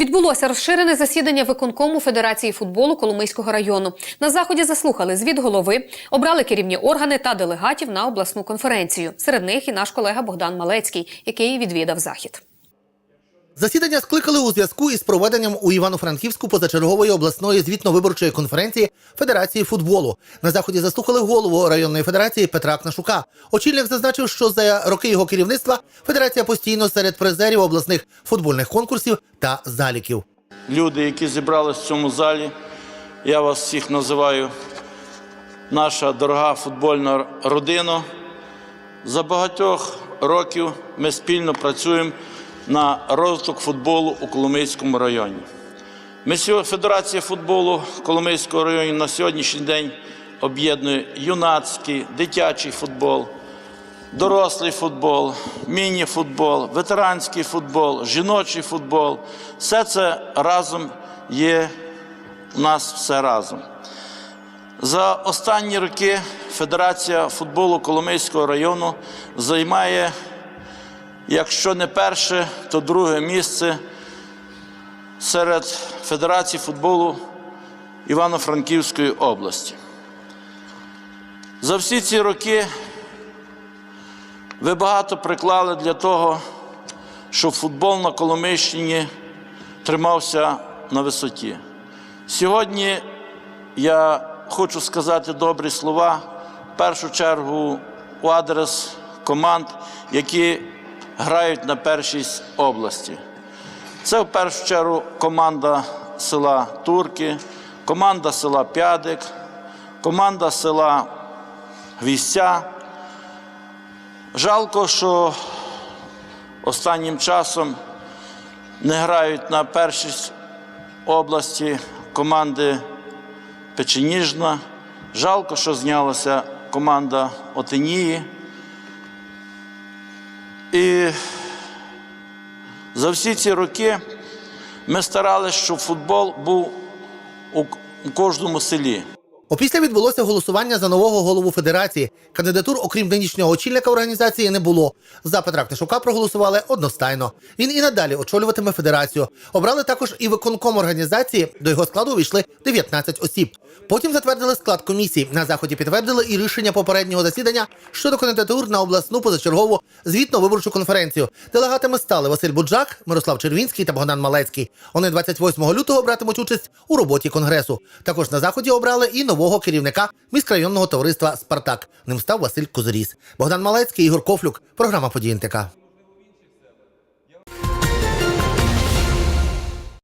Відбулося розширене засідання виконкому Федерації футболу Коломийського району. На заході заслухали звіт голови, обрали керівні органи та делегатів на обласну конференцію. Серед них і наш колега Богдан Малецький, який відвідав захід. Засідання скликали у зв'язку із проведенням у Івано-Франківську позачергової обласної звітно-виборчої конференції Федерації футболу. На заході заслухали голову районної федерації Петра Кнашука. Очільник зазначив, що за роки його керівництва федерація постійно серед призерів обласних футбольних конкурсів та заліків. люди, які зібрались в цьому залі. Я вас всіх називаю наша дорога футбольна родина. За багатьох років ми спільно працюємо на розвиток футболу у Коломийському районі. Ми Федерація футболу Коломийського району на сьогоднішній день об'єднує юнацький, дитячий футбол, дорослий футбол, міні-футбол, ветеранський футбол, жіночий футбол. Все це разом є у нас все разом. За останні роки Федерація футболу Коломийського району займає, якщо не перше, то друге місце серед Федерацій футболу Івано-Франківської області. За всі ці роки ви багато приклали для того, щоб футбол на Коломийщині тримався на висоті. Сьогодні я хочу сказати добрі слова в першу чергу у адрес команд, які грають на першість області. Це в першу чергу команда села Турки, команда села П'ядик, команда села Гвістя. Жалко, що останнім часом не грають на першість області команди Печеніжна. Жалко, що знялася команда Отинії. І за всі ці роки ми старалися, щоб футбол був у кожному селі. Опісля відбулося голосування за нового голову федерації. Кандидатур, окрім нинішнього очільника організації, не було. За Петра Книшука проголосували одностайно. Він і надалі очолюватиме федерацію. Обрали також і виконком організації. До його складу увійшли 19 осіб. Потім затвердили склад комісії. На заході підтвердили і рішення попереднього засідання щодо кандидатур на обласну позачергову звітно-виборчу конференцію. Делегатами стали Василь Буджак, Мирослав Червінський та Богдан Малецький. Вони 28 лютого братимуть участь у роботі конгресу. Також на заході обрали і нового керівника міськрайонного товариства Спартак. Ним став Василь Козоріс, Богдан Малецький, Ігор Кофлюк. Програма «Події НТК».